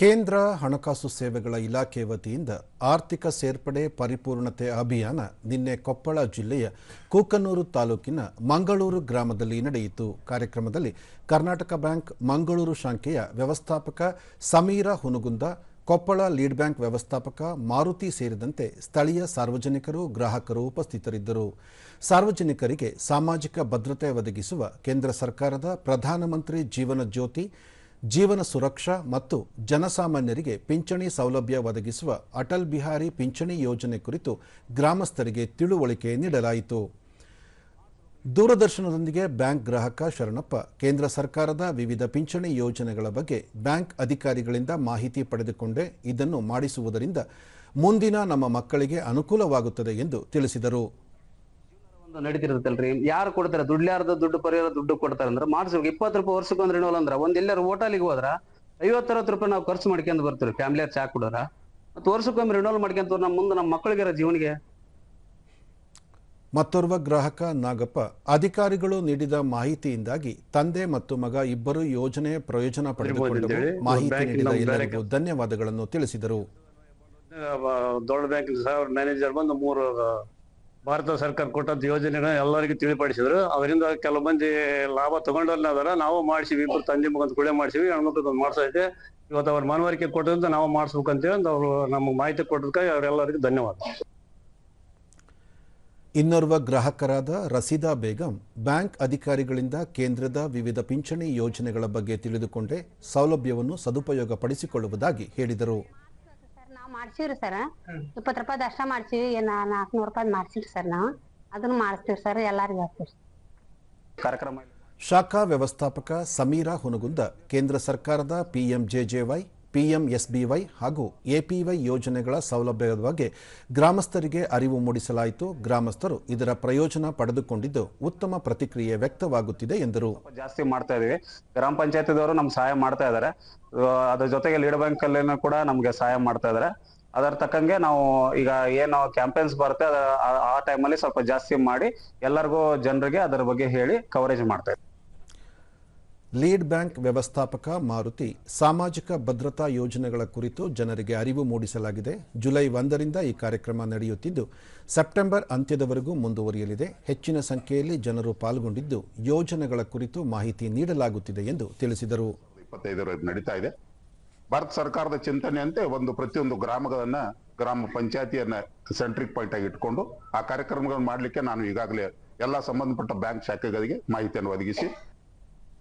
ಕೇಂದ್ರ ಹಣಕಾಸು ಸೇವೆಗಳ ಇಲಾಖೆ ವತಿಯಿಂದ ಆರ್ಥಿಕ ಸೇರ್ಪಡೆ ಪರಿಪೂರ್ಣತೆ ಅಭಿಯಾನ ನಿನ್ನೆ ಕೊಪ್ಪಳ ಜಿಲ್ಲೆಯ ಕೂಕನೂರು ತಾಲೂಕಿನ ಮಂಗಳೂರು ಗ್ರಾಮದಲ್ಲಿ ನಡೆಯಿತು. ಕಾರ್ಯಕ್ರಮದಲ್ಲಿ ಕರ್ನಾಟಕ ಬ್ಯಾಂಕ್ ಮಂಗಳೂರು ಶಾಖೆಯ ವ್ಯವಸ್ಥಾಪಕ ಸಮೀರ ಹುನುಗುಂದ, ಕೊಪ್ಪಳ ಲೀಡ್ ಬ್ಯಾಂಕ್ ವ್ಯವಸ್ಥಾಪಕ ಮಾರುತಿ ಸೇರಿದಂತೆ ಸ್ಥಳೀಯ ಸಾರ್ವಜನಿಕರು, ಗ್ರಾಹಕರು ಉಪಸ್ಥಿತರಿದ್ದರು. ಸಾರ್ವಜನಿಕರಿಗೆ ಸಾಮಾಜಿಕ ಭದ್ರತೆ ಒದಗಿಸುವ ಕೇಂದ್ರ ಸರ್ಕಾರದ ಪ್ರಧಾನಮಂತ್ರಿ ಜೀವನ ಜ್ಯೋತಿ ಜೀವನ ಸುರಕ್ಷಾ ಮತ್ತು ಜನಸಾಮಾನ್ಯರಿಗೆ ಪಿಂಚಣಿ ಸೌಲಭ್ಯ ಒದಗಿಸುವ ಅಟಲ್ ಬಿಹಾರಿ ಪಿಂಚಣಿ ಯೋಜನೆ ಕುರಿತು ಗ್ರಾಮಸ್ಥರಿಗೆ ತಿಳುವಳಿಕೆ ನೀಡಲಾಯಿತು. ದೂರದರ್ಶನದೊಂದಿಗೆ ಬ್ಯಾಂಕ್ ಗ್ರಾಹಕ ಶರಣಪ್ಪ, ಕೇಂದ್ರ ಸರ್ಕಾರದ ವಿವಿಧ ಪಿಂಚಣಿ ಯೋಜನೆಗಳ ಬಗ್ಗೆ ಬ್ಯಾಂಕ್ ಅಧಿಕಾರಿಗಳಿಂದ ಮಾಹಿತಿ ಪಡೆದುಕೊಂಡೇ ಇದನ್ನು ಮಾಡಿಸುವುದರಿಂದ ಮುಂದಿನ ನಮ್ಮ ಮಕ್ಕಳಿಗೆ ಅನುಕೂಲವಾಗುತ್ತದೆ ಎಂದು ತಿಳಿಸಿದರು. ನಡೀತಿರ್ತಲ್ರಿ ಯಾರು ಕೊಡ್ತಾರೆ? ದುಡ್ಲಾರ್ದ ದುಡ್ಡು ಪರಿಹಾರ ದುಡ್ಡು ಕೊಡ್ತಾರೆ ಅಂದ್ರೆ ಮಾಡಿಸ್ಬೇಕು ಇಪ್ಪತ್ತು ರೂಪಾಯಿ ವರ್ಷಕ್ಕೆ ಒಂದು ರಿನೋಲ್ ಅಂದ್ರೆ ಒಂದ್ ಎಲ್ಲಾರು ಹೋಟೆಲ್ಗೆ ಹೋದ್ರ ಐವತ್ತರವತ್ತು ರೂಪಾಯಿ ನಾವು ಖರ್ಚು ಮಾಡ್ಕೊಂಡು ಬರ್ತೀವಿ. ಫ್ಯಾಮಿಲಿಯರ್ ಚಾ ಕೊಡೋರ. ಮತ್ತೆ ವರ್ಷಕ್ಕೊಮ್ಮೆ ರಿನೋಲ್ ಮಾಡ್ಕೊಂತ ನಮ್ಮ ಮುಂದೆ ನಮ್ಮ ಮಕ್ಕಳಿಗೆ ಜೀವನಿಗೆ. ಮತ್ತೋರ್ವ ಗ್ರಾಹಕ ನಾಗಪ್ಪ ಅಧಿಕಾರಿಗಳು ನೀಡಿದ ಮಾಹಿತಿಯಿಂದಾಗಿ ತಂದೆ ಮತ್ತು ಮಗ ಇಬ್ಬರು ಯೋಜನೆ ಪ್ರಯೋಜನ ಪಡೆದುಕೊಂಡು ಮಾಹಿತಿ ನೀಡಿದ ಎಲ್ಲರಿಗೂ ಧನ್ಯವಾದಗಳನ್ನು ತಿಳಿಸಿದರು. ದೊಡ್ಡ ಬ್ಯಾಂಕ್ ಸರ್ ಮ್ಯಾನೇಜರ್ ಬಂದು ಮೂರು ಭಾರತ ಸರ್ಕಾರ ಕೊಟ್ಟಂತ ಯೋಜನೆಗಳನ್ನ ಎಲ್ಲರಿಗೂ ತಿಳಿಪಡಿಸಿದ್ರು. ಅದರಿಂದ ಕೆಲವು ಮಂದಿ ಲಾಭ ತಗೊಂಡವ್ರನ್ನ ನಾವು ಮಾಡಿಸಿವಿ ಇಬ್ಬರು ತಂದೆ ಮುಖಂತ ಕುಳೆ ಮಾಡಿಸಿವಿ ಹೆಣ್ಮಕ್ಳು ಮಾಡ್ಸೈತೆ ಇವತ್ತು ಅವ್ರ ಮನವರಿಕೆ ಕೊಟ್ಟದಂತ ನಾವು ಮಾಡಿಸ್ಬೇಕಂತೇಳಿ ಅವರು ನಮಗೆ ಮಾಹಿತಿ ಕೊಟ್ಟದಕ್ಕೆ ಅವರೆಲ್ಲರಿಗೂ ಧನ್ಯವಾದ. ಇನ್ನೋರ್ವ ಗ್ರಾಹಕರಾದ ರಸೀದಾ ಬೇಗಂ, ಬ್ಯಾಂಕ್ ಅಧಿಕಾರಿಗಳಿಂದ ಕೇಂದ್ರದ ವಿವಿಧ ಪಿಂಚಣಿ ಯೋಜನೆಗಳ ಬಗ್ಗೆ ತಿಳಿದುಕೊಂಡೇ ಸೌಲಭ್ಯವನ್ನು ಸದುಪಯೋಗ ಪಡಿಸಿಕೊಳ್ಳುವುದಾಗಿ ಹೇಳಿದರು. ಮಾಡ್ಸಿವ್ರಿ ಸರ್ ಇಪ್ಪತ್ತು ರೂಪಾಯಿ ಅಷ್ಟ ಮಾಡ್ಸಿವಿ. ಏನ ನಾಲ್ಕುನೂರು ರೂಪಾಯಿ ಮಾಡ್ಸಿವ್ರಿ ಸರ್ ನಾವು. ಅದನ್ನ ಮಾಡಿಸ್ತೀವಿ ಸರ್ ಎಲ್ಲಾರಿಗೂ ಹಾಕ್ತೀವಿ ಕಾರ್ಯಕ್ರಮ. ಶಾಖಾ ವ್ಯವಸ್ಥಾಪಕ ಸಮೀರಾ ಹುನಗುಂದ ಕೇಂದ್ರ ಸರ್ಕಾರದ ಪಿಎಂಜೆಜೆವೈ ಪಿಎಂಎಸ್ಬಿವೈ ಹಾಗೂ ಎಪಿವೈ ಯೋಜನೆಗಳ ಸೌಲಭ್ಯದ ಬಗ್ಗೆ ಗ್ರಾಮಸ್ಥರಿಗೆ ಅರಿವು ಮೂಡಿಸಲಾಯಿತು. ಗ್ರಾಮಸ್ಥರು ಇದರ ಪ್ರಯೋಜನ ಪಡೆದುಕೊಂಡಿದ್ದು ಉತ್ತಮ ಪ್ರತಿಕ್ರಿಯೆ ವ್ಯಕ್ತವಾಗುತ್ತಿದೆ ಎಂದರು. ಜಾಸ್ತಿ ಮಾಡ್ತಾ ಇದೀವಿ. ಗ್ರಾಮ ಪಂಚಾಯತಿದವರು ನಮ್ಗೆ ಸಹಾಯ ಮಾಡ್ತಾ ಇದಾರೆ ಆ, ಅದ್ರ ಜೊತೆಗೆ ಲೀಡ್ ಬ್ಯಾಂಕ್ ಅಲ್ಲಿ ಕೂಡ ನಮ್ಗೆ ಸಹಾಯ ಮಾಡ್ತಾ ಇದಾರೆ ಅದರ ತಕ್ಕಂಗೆ ನಾವು ಈಗ ಏನು ಕ್ಯಾಂಪೇನ್ಸ್ ಬರುತ್ತೆ ಆ ಟೈಮಲ್ಲಿ ಸ್ವಲ್ಪ ಜಾಸ್ತಿ ಮಾಡಿ ಎಲ್ಲರಿಗೂ ಜನರಿಗೆ ಅದರ ಬಗ್ಗೆ ಹೇಳಿ ಕವರೇಜ್ ಮಾಡ್ತಾ ಇದ್ದೀವಿ. ಲೀಡ್ ಬ್ಯಾಂಕ್ ವ್ಯವಸ್ಥಾಪಕ ಮಾರುತಿ, ಸಾಮಾಜಿಕ ಭದ್ರತಾ ಯೋಜನೆಗಳ ಕುರಿತು ಜನರಿಗೆ ಅರಿವು ಮೂಡಿಸಲಾಗಿದೆ. ಜುಲೈ ಒಂದರಿಂದ ಈ ಕಾರ್ಯಕ್ರಮ ನಡೆಯುತ್ತಿದ್ದು, ಸೆಪ್ಟೆಂಬರ್ ಅಂತ್ಯದವರೆಗೂ ಮುಂದುವರಿಯಲಿದೆ. ಹೆಚ್ಚಿನ ಸಂಖ್ಯೆಯಲ್ಲಿ ಜನರು ಪಾಲ್ಗೊಂಡಿದ್ದು, ಯೋಜನೆಗಳ ಕುರಿತು ಮಾಹಿತಿ ನೀಡಲಾಗುತ್ತಿದೆ ಎಂದು ತಿಳಿಸಿದರು. ನಡೀತಾ ಇದೆ. ಭಾರತ ಸರ್ಕಾರದ ಚಿಂತನೆಯಂತೆ ಒಂದು ಪ್ರತಿಯೊಂದು ಗ್ರಾಮಗಳನ್ನ, ಗ್ರಾಮ ಪಂಚಾಯತಿಯನ್ನ ಸೆಂಟ್ರಿಕ್ ಪಾಯಿಂಟ್ ಆಗಿ ಇಟ್ಕೊಂಡು, ಆ ಕಾರ್ಯಕ್ರಮಗಳನ್ನು ಮಾಡಲಿಕ್ಕೆ ನಾನು ಈಗಾಗಲೇ ಎಲ್ಲ ಸಂಬಂಧಪಟ್ಟ ಬ್ಯಾಂಕ್ ಶಾಖೆಗಳಿಗೆ ಮಾಹಿತಿಯನ್ನು ಒದಗಿಸಿ